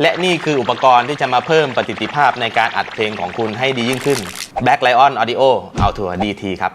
และนี่คืออุปกรณ์ที่จะมาเพิ่มประสิทธิภาพในการอัดเพลงของคุณให้ดียิ่งขึ้น Back Lion Audio Altua DT ครับ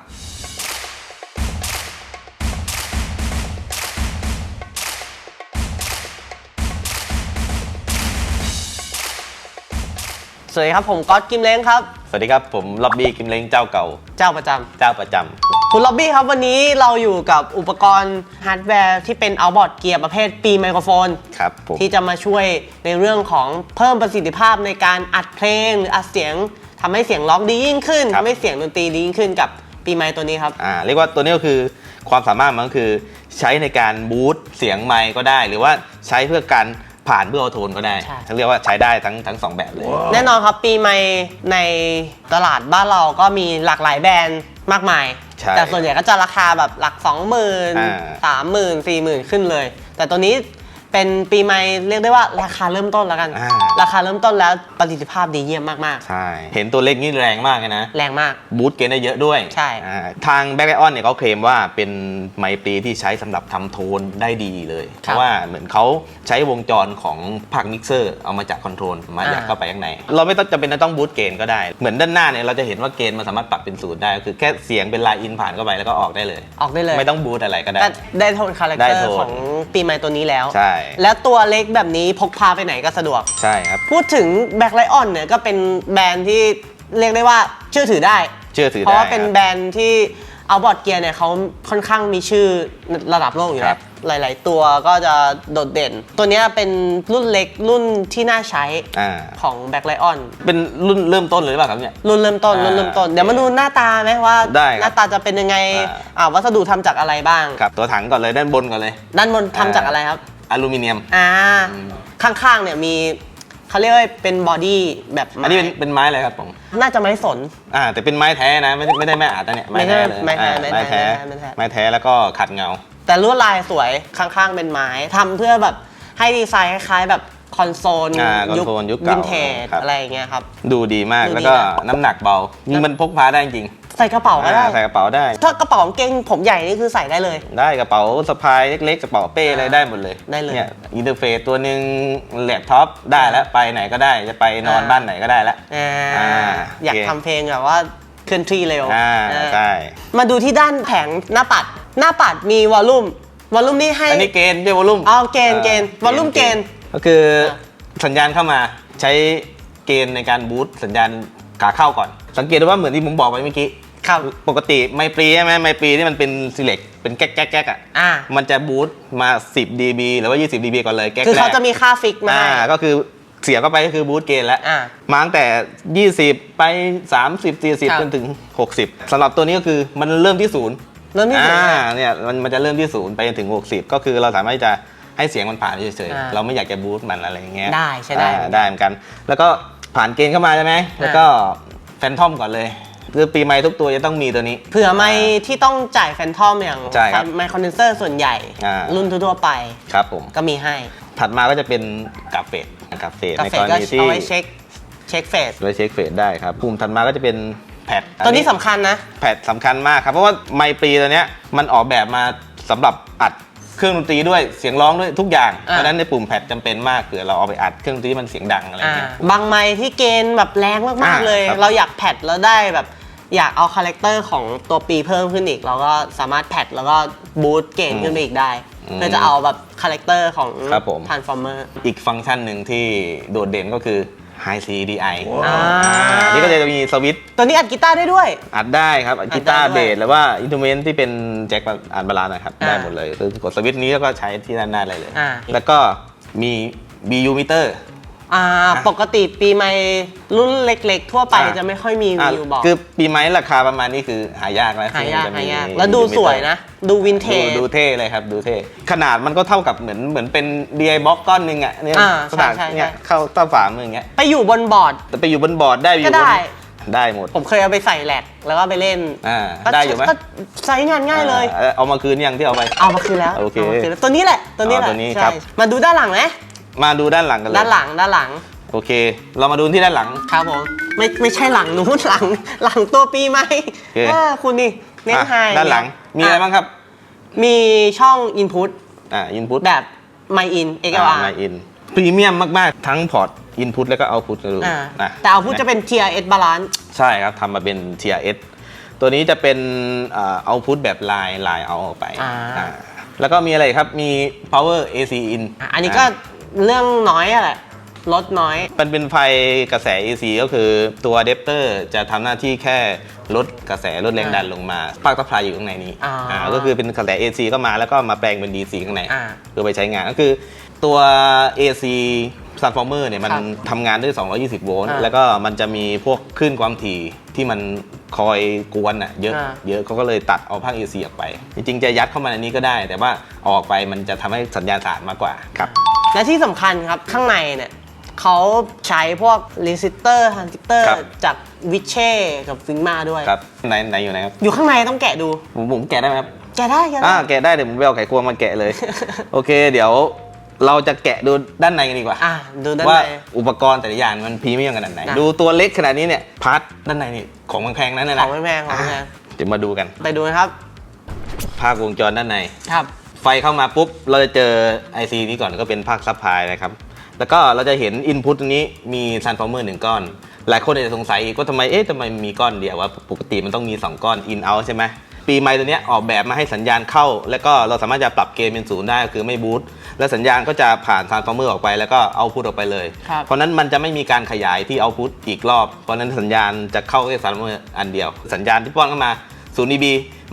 สวัสดีครับ ผมก๊อตกิมเล้งครับ สวัสดีครับ ผมล็อบบี้กิมเล้งเจ้าเก่า เจ้าประจำเจ้าประจำคุณล็อบบี้ครับวันนี้เราอยู่กับอุปกรณ์ฮาร์ดแวร์ที่เป็นเอาบอร์ดเกียร์ประเภทปีไมโครโฟน ครับผม ที่จะมาช่วยในเรื่องของเพิ่มประสิทธิภาพในการอัดเพลงหรืออัดเสียงทำให้เสียงร้องดียิ่งขึ้นทำให้เสียงดนตรีดียิ่งขึ้นกับปีไมค์ตัวนี้ครับ อ่าเรียกว่าตัวนี้ก็คือความสามารถมันก็คือใช้ในการบูตเสียงไมค์ก็ได้ หรือว่าใช้เพื่อการ ผ่านเพื่อเอาโทนก็ได้ใช่เขาเรียกว่าใช้ได้ทั้งทั้งสองแบบเลย แน่นอนครับปีใหม่ในตลาดบ้านเราก็มีหลากหลายแบรนด์มากมาย ใช่แต่ส่วนใหญ่ก็จะราคาแบบหลัก 2 0 0 0 0 อ่า 3 0 0 0 0 4 0,000 ขึ้นเลย แต่ตัวนี้ เป็นปีใหม่เรียกได้ว่าราคาเริ่มต้นแล้วกัน อ่า ราคาเริ่มต้นแล้วประสิทธิภาพดีเยี่ยมมาก ใช่ เห็นตัวเลขนี่แรงมากเลยนะ ๆ แรงมาก บูตเกณฑ์ได้เยอะด้วยใช่ อ่าทางแบ็กไอออนเนี่ยเขาเคลมว่าเป็นไมค์ปรีที่ใช้สำหรับทำโทนได้ดีเลย เพราะว่าเหมือนเขาใช้วงจรของภาคมิกเซอร์เอามาจากคอนโทรลมายัดเข้าไปข้างใน เราไม่ต้องจำเป็นจะต้องบูตเกณฑ์ก็ได้ เหมือนด้านหน้าเนี่ยเราจะเห็นว่าเกณฑ์มันสามารถปรับเป็นศูนย์ได้ก็คือแค่เสียงเป็นไลน์อินผ่านเข้าไปแล้วก็ออกได้เลย ออกได้เลยไม่ต้องบูตอะไรก็ได้ก็ได้โทนคาแรคได้เตอโทร์น ของปีใหม่ตัวนี้แล้ว ใช่แล้วตัวเล็กแบบนี้พกพาไปไหนก็สะดวก ใช่ครับ พูดถึงแบ็คไลออนเนี่ยก็เป็นแบรนด์ที่เรียกได้ว่าเชื่อถือได้ เชื่อถือเพราะได้ว่าเป็นครับแบรนด์ที่เอาบอร์ดเกียร์เนี่ยเขาค่อนข้างมีชื่อระดับโลกอยู่ครัแล้วบหลาย ๆ ตัวก็จะโดดเด่น ตัวเนี้ยเป็นรุ่นเล็กรุ่นที่น่าใช้อ่าของแบ็คไลออนเป็นรุ่นเริ่มต้นเลยหรือเปล่าครับเนี่ย รุ่นเริ่มต้นอ่ารุ่นเริ่มต้น เดี๋ยวมาดูหน้าตาไหมว่าได้ครับหน้าตาจะเป็นยังไงอ่าอ่าวัสดุทำจากอะไรบ้างครับตัวถังก่อนเลยด้านบนก่อนเลย ด้านบนทำจากอะไรครับ อลูมิเนียม อ่า ข้างๆ เนี่ยมีเขาเรียกว่าเป็นบอดี้แบบไม้อันนี้เป็นเป็นไม้อะไรครับผมน่าจะไม้สน อ่าแต่เป็นไม้แท้นะไม่ได้ไม่ได้ไม้อาดนะเนี่ยไม่ใช่เลยไม้แท้อ่าไม้ไม้แท้แท้ ไม้แท้ ไม้แท้แล้วก็ขัดเงา แต่ลวดลายสวยข้างๆ เป็นไม้ทำเพื่อแบบให้ดีไซน์คล้ายๆแบบ คอนโซลอ่าคอนโซลยุคเก่าวินเทจครับ อะไรอย่างเงี้ยครับ ดูดีมากดูดีแล้วก็นะน้ำหนักเบานี่มันพกพาได้จริงใส่กระเป๋าก็ได้ อ่าใส่กระเป๋าได้ ถ้ากระเป๋ากางเกงผมใหญ่นี่คือใส่ได้เลย ได้กระเป๋าสะพายเล็กๆกระเป๋าเป้อะไรได้หมดเลยได้เลยเนี่ยอินเทอร์เฟซตัวหนึ่งแล็ปท็อปได้แล้วไปไหนก็ได้จะไปนอนอ่า บ้านไหนก็ได้แล้ว อ่าอ่าอยากโอเค ทำเพลงแบบว่าเคลื่อนที่เร็วอ่าอ่าใช่มาดูที่ด้านแผงหน้าปัด หน้าปัดมีวอลลุ่มวอลลุ่มนี่ให้อันนี้เกณฑ์ไม่ใช่วอลลุ่มอ๋อเกณฑ์เกณฑ์วอลลุ่มเกณฑ์ ก็คือสัญญาณเข้ามาใช้เกณฑ์ในการบูตสัญญาณขาเข้าก่อน สังเกตดูว่าเหมือนที่ผมบอกไปเมื่อกี้ครับปกติไมปรีใช่ไหมไมปรีที่มันเป็น select เป็นแก๊กแก๊กแก๊กอะอ่ามันจะบูตมา 10 dB หรือว่า 20 dB ก่อนเลยแก๊กคือเขาแรกจะมีค่าฟิกมาอ่าให้ก็คือเสียบเข้าไปก็คือบูตเกณฑ์แล้วอ่ามาตั้งแต่ 20 ไป 30ครับ40จนถึง 60สำหรับตัวนี้ก็คือมันเริ่มที่ศูนย์เริ่มที่ศูนย์อ่าเนี่ยมันมันจะเริ่มที่ศูนย์ไปจนถึง 60 ก็คือเราสามารถที่จะ ให้เสียงมันผ่านเฉยอ่าๆเราไม่อยากจะบูตมันอะไรอย่างเงี้ยได้ใช้ได้ อ่าได้เหมือนกัน แล้วก็ผ่านเกณฑ์เข้ามาใช่ไหมแล้วก็แฟนทอมก่อนเลยคือปีใหม่ทุกตัวจะต้องมีตัวนี้ เผื่อไม่ที่ต้องจ่ายแฟนทอมอย่างใช่ครับไมค์คอนเดนเซอร์ส่วนใหญ่ อ่า รุ่นทั่วๆไปครับผม ก็มีให้ ถัดมาก็จะเป็นกราฟเฟดกราฟเฟดกาในแฟกรก็ณีที่เอาไว้เช็คเช็คเฟสไว้เช็คเฟดได้ครับปุ่มถัดมาก็จะเป็นแพดตัวนี้สำคัญนะ แพดสำคัญมากครับ เพราะว่าไมค์ปรีตัวเนี้ยมันออกแบบมาสำหรับอัด เครื่องดนตรีด้วยเสียงร้องด้วยทุกอย่างอ่าเพราะฉะนั้นในปุ่มแพดจำเป็นมากเผื่อเราเอาไปอัดเครื่องดนตรีที่มันเสียงดังอะไรอ่าเงี้ย บางไมค์ที่เกณฑ์แบบแรงมากอ่าๆเลย ครับ เราอยากแพดแล้วได้แบบ อยากเอาคาแรคเตอร์ของตัวปีเพิ่มขึ้นอีก เราก็สามารถแพดแล้วก็บูตเกณฑ์ขึ้นไปอีกได้ เพื่อจะเอาแบบคาแรคเตอร์ของ ครับผมทานฟอร์เมอร์อีกฟังก์ชันหนึ่งที่โดดเด่นก็คือ High CDI อ่านี่ก็จะมีสวิตช์ตัวนี้อัดกีตาร์ได้ด้วย อัดได้ครับอัดอัดได้กีตาร์ด้วยเบสหรือว่าอินสตูเมนต์ที่เป็นแจ็คอัดบาลานซ์นะครับอ่าได้หมดเลยคือกดสวิตช์นี้แล้วก็ใช้ที่ด้านหน้าเลยเลยอ่าแล้วก็มี BU meter อ่าปกติปีใหม่รุ่นเล็ก ๆ ทั่วไปอ่าจะไม่ค่อยมีอะวิวบอกคือปีไม้ราคาประมาณนี้คือหายากแล้วหายากที่จะมีหายากแล้วดูสวยนะ ดูวินเทดูจ ดูเท่เลยครับดูเท่ขนาดมันก็เท่ากับเหมือนเหมือนเป็น DI box ก้อนหนึ่งอะเนี่ยอ่าขนาดใช่ใช่เนี่ยใช่ เข้าเต้าฝ่ามืออย่างเงี้ยไปอยู่บนบอร์ด แต่ไปอยู่บนบอร์ดได้อยู่ก็ได้บนได้หมดผมเคยเอาไปใส่แหลกแล้วก็ไปเล่นอ่าก็ได้อยู่ไหมก็ใช้งานง่ายเลย อ่าเอามาคืนยังที่เอาไป เอามาคืนแล้วโอเคามาคืนแล้วตัวนี้แหละตัวนี้แหละอ๋อตัวนี้ใช่ครับ มาดูด้านหลังไหม มาดูด้านหลังกันเลยด้านหลังด้านหลังโอเค เรามาดูที่ด้านหลัง ครับผมไม่ไม่ใช่หลังนู้นหลังหลังตัวปีไหมโอเค เออคุณนี่เน้นอะไฮด้านหลังมีอะไรบ้างครับมีช่อง input อ่า input แบบ my in อ่า XLR my in พรีเมียมมาก ๆ ทั้งพอร์ตอินพุตแล้วก็เอาพุตดูอ่านะแต่เอาพูดจะเป็น TRS balance ใช่ครับทำมาเป็น TRS ตัวนี้จะเป็นเอาพุตแบบลายลายเอาออกไปอ่า อ่าแล้วก็มีอะไรครับมี power AC in อะอันนี้ก็ เรื่องน้อยอะแหละลดน้อย มันเป็นไฟกระแส AC ก็คือตัวอะแดปเตอร์จะทำหน้าที่แค่ลดกระแสลดแรงดันลงมาปลั๊กซัพพลายอยู่ข้างในนี้อ่าอ่าก็คือเป็นกระแส AC ก็มาแล้วก็มาแปลงเป็น DC ข้างในอ่าเพื่อไปใช้งานก็คือตัว AC transformer เนี่ยมันครับทำงานด้วย 220 โวลต์อ่าแล้วก็มันจะมีพวกคลื่นความถี่ที่มัน คอยกวนอะเยอะ อ่า เยอะเขาก็เลยตัดเอาภาค AC ออกไป จริงๆจะยัดเข้ามาในนี้ก็ได้ แต่ว่าเอาออกไปมันจะทำให้สัญญาณขาดมากกว่าครับ และที่สำคัญครับข้างในเนี่ยเขาใช้พวกรีสิสเตอร์ฮันซิสเตอร์ครับ จากวิเช่กับฟิงมาด้วย ครับไหนไหนอยู่ไหนครับอยู่ข้างในต้องแกะดู ผมผมแกะได้ไหมครับ แกะได้แกะได้อ่าแกะได้เดี๋ยวผมไปเอาไขควงมาแกะเลย โอเค เดี๋ยว เราจะแกะดูด้านในกันดีกว่า อะดูด้านว่าใน อุปกรณ์แต่ละอย่างมันพรีเมียมขนาดไหนอะดูตัวเล็กขนาดนี้เนี่ยพาร์ทด้านในนี่ของแพงๆนั่นนะของแพงๆของแพงอะเดี๋ยวมาดูกัน ไปดูนะครับ ภาควงจรด้านใน ครับ ไฟเข้ามาปุ๊บ เราจะเจอ IC นี้ก่อนก็เป็นภาคซัพพลายนะครับ แล้วก็เราจะเห็น Input ตรงนี้มี Transformer หนึ่งก้อน หลายคนอาจจะสงสัยอีกว่าทำไม เอ๊ะทำไมมีก้อนเดียวว่าปกติมันต้องมี 2 ก้อน In Out ใช่ไหม ปีใหม่ตัวเนี้ยออกแบบมาให้สัญญาณเข้า แล้วก็เราสามารถจะปรับเกณฑ์เป็นศูนย์ได้ก็คือไม่บูตแล้วสัญญาณก็จะผ่าน Transformer ออกไปแล้วก็เอาพุทออกไปเลยครับเพราะฉะนั้นมันจะไม่มีการขยายที่เอาพุทอีกรอบ เพราะฉะนั้นสัญญาณจะเข้าแค่ Transformer อันเดียว สัญญาณที่ป้อนเข้ามา0 dB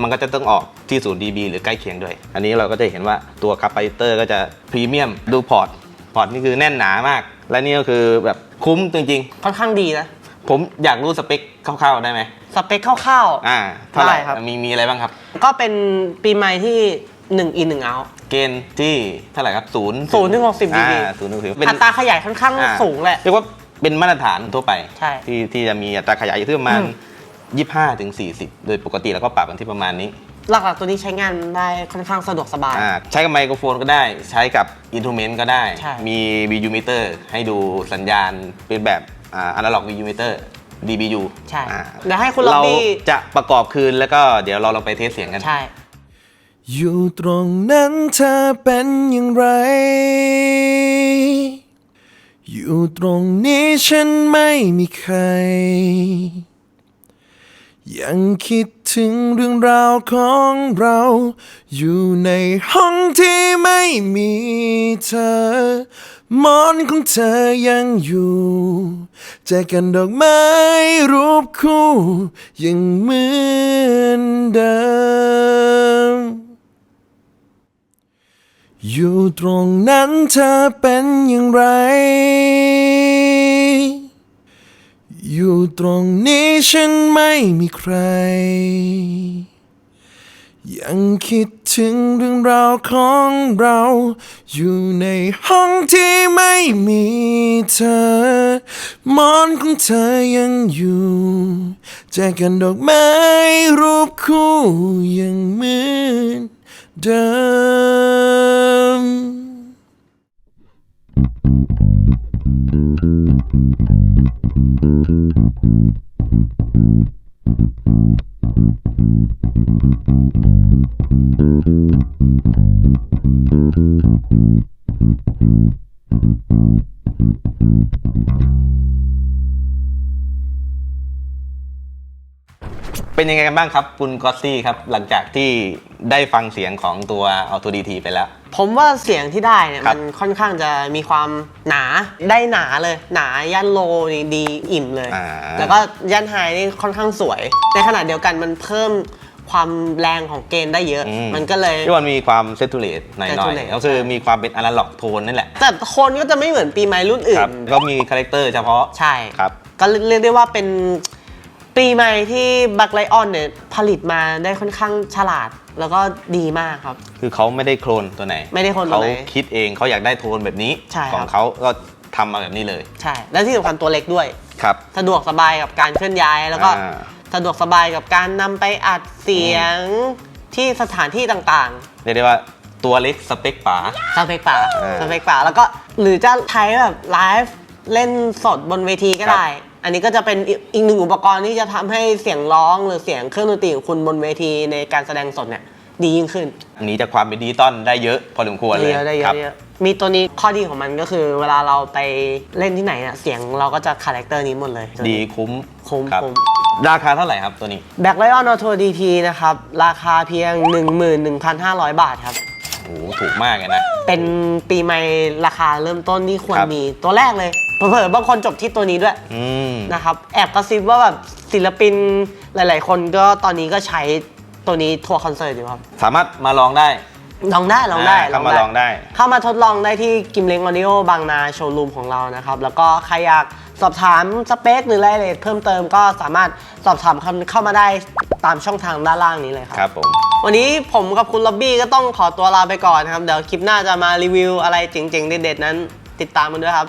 มันก็จะต้องออกที่0 dB หรือใกล้เคียงด้วย อันนี้เราก็จะเห็นว่าตัวคาปาซิเตอร์ก็จะพรีเมียมดูพอร์ตพอร์ตนี่คือแน่นหนามาก และนี่ก็คือแบบคุ้มจริงค่อนข้างดีนะๆ ผมอยากรู้สเปคคร่าวๆได้ไหมสเปคคร่าว อ่าเท่าไหร่ได้ครับ มีมีอะไรบ้างครับ ๆ ก็เป็นปีใหม่ที่1 in 1 out เกณฑ์ที่เท่าไหร่ครับศูนย์0ถึง60 dB อ่าศูนย์ถึง60เป็นอัตราขยายค่อนข้างอ่าสูงแหละ เรียกว่าเป็นมาตรฐานทั่วไป ใช่ที่ที่จะมีอัตราขยายอยู่ที่ประมาณ อืม 25ถึง40 โดยปกติเราก็ปรับกันที่ประมาณนี้ หลักๆตัวนี้ใช้งานได้ค่อนข้างสะดวกสบาย อ่าใช้กับไมโครโฟนก็ได้ ใช้กับอิน r u เมนต์ก็ได้ ใช่ มี VU meter ให้ดูสัญญาณเป็นแบบ อ่า analog VU meter DBU ใช่อ่าเดี๋ยวให้คุณล็อบเราบี้จะประกอบคืนแล้วก็เดี๋ยวเราลองไปเทสเสียงกัน ใช่ อยู่ตรงนั้นเธอเป็นอย่างไร อยู่ตรงนี้ฉันไม่มีใคร ยังคิดถึงเรื่องราวของเรา อยู่ในห้องที่ไม่มีเธอห มอนของเธอยังอยู่แจกันดอกไม้รูปคู่ยังเหมือนเดิม อยู่ตรงนั้นเธอเป็นอย่างไร อยู่ตรงนี้ฉันไม่มีใคร ยังคิด ถึงเรื่องราวของเรา อยู่ในห้องที่ไม่มีเธอหมอนของเธอยังอยู่แจกันดอกไม้รูปคู่ยังเหมือนเดิม เป็นยังไงกันบ้างครับ คุณกอตซี่ครับ หลังจากที่ได้ฟังเสียงของตัว Auto DT ไปแล้ว ผมว่าเสียงที่ได้เนี่ยครัมับนค่อนข้างจะมีความหนาได้หนาเลย หนายันโลนี่ดีอิ่มเลย อ่า แล้วก็ยันไฮนี่ค่อนข้างสวย ในขณะเดียวกันมันเพิ่มความแรงของเกณฑ์ได้เยอะ อืมันก็เลย ที่มันมีความเซตูเลตหน่อย Saturate ๆ ก็คือมีความเป็นอนาล็อกโทนนั่นแหละแต่โคนก็จะไม่เหมือนปีใหม่รุ่นอื่ครันบก็มีคาแรคเตอร์เฉพาะ ใช่ ครับ ก็เรียกได้ว่าเป็น ปีใหม่ที่บัคไลออนเนี่ยผลิตมาได้ค่อนข้างฉลาดแล้วก็ดีมากครับ คือเขาไม่ได้โคลนตัวไหน ไม่ได้โคลนตัวเขาไหนคิดเองเขาอยากได้โทนแบบนี้ใช่ครับของเขาก็ทำมาแบบนี้เลย ใช่ และที่สำคัญตัวเล็กด้วยครับสะดวกสบายกับการเคลื่อนย้ายแล้วก็อ่าสะดวกสบายกับการนำไปอัดเสียงที่สถานที่ต่างเรียกได้ว่าตัวเล็กสเปคป๋าๆสเปกป่าอ่าสเปกป่าแล้วก็หรือจะใช้แบบไลฟ์เล่นสดบนเวทีก็ครับได้ อันนี้ก็จะเป็นอีกอีกหนึ่งอุปกรณ์ที่จะทำให้เสียงร้องหรือเสียงเครื่องดนตรีของคุณบนเวทีในการแสดงสดเนี่ยดียิ่งขึ้นหนีจากความเป็นดิจิตอลได้เยอะพอสมควรเลยเยอะได้เยครัอะบเยอะมีตัวนี้ข้อดีของมันก็คือ เวลาเราไปเล่นที่ไหนเนี่ยเสียงเราก็จะคาแรคเตอร์นี้หมดเลย ดีคุ้มคุ้มครับคุ้มราคาเท่าไหร่ครับตัวนี้แบ็คไลออนออโตดีทีนะครับ ราคาเพียง 11,500 บาทครับโอ้โหถูกมากเลยนะ เป็นปีใหม่ราคาเริ่มต้นที่ควรครับมีตัวแรกเลย เผลอๆบางคนจบที่ตัวนี้ด้วยอืมนะครับ แอบกระซิบว่าแบบศิลปินหลาย ๆ คนก็ตอนนี้ก็ใช้ตัวนี้ทัวร์คอนเสิร์ตอยู่ครับ สามารถมาลองได้ลองได้ลองได้าเข้ามาลองได้ เข้ามาทดลองได้ที่กิมเล้งออดิโอบางนาโชว์รูมของเรานะครับ แล้วก็ใครอยากสอบถามสเปคหรือรายละเอียดเพิ่มเติมก็สามารถสอบถามเข้ามาได้ตามช่องทางด้านล่างนี้เลยครับ ครับผม วันนี้ผมกับคุณล็อบบี้ก็ต้องขอตัวลาไปก่อนนะครับ เดี๋ยวคลิปหน้าจะมารีวิวอะไรเจ๋งๆ เด็ดๆนั้น ติดตามกันด้วยครับ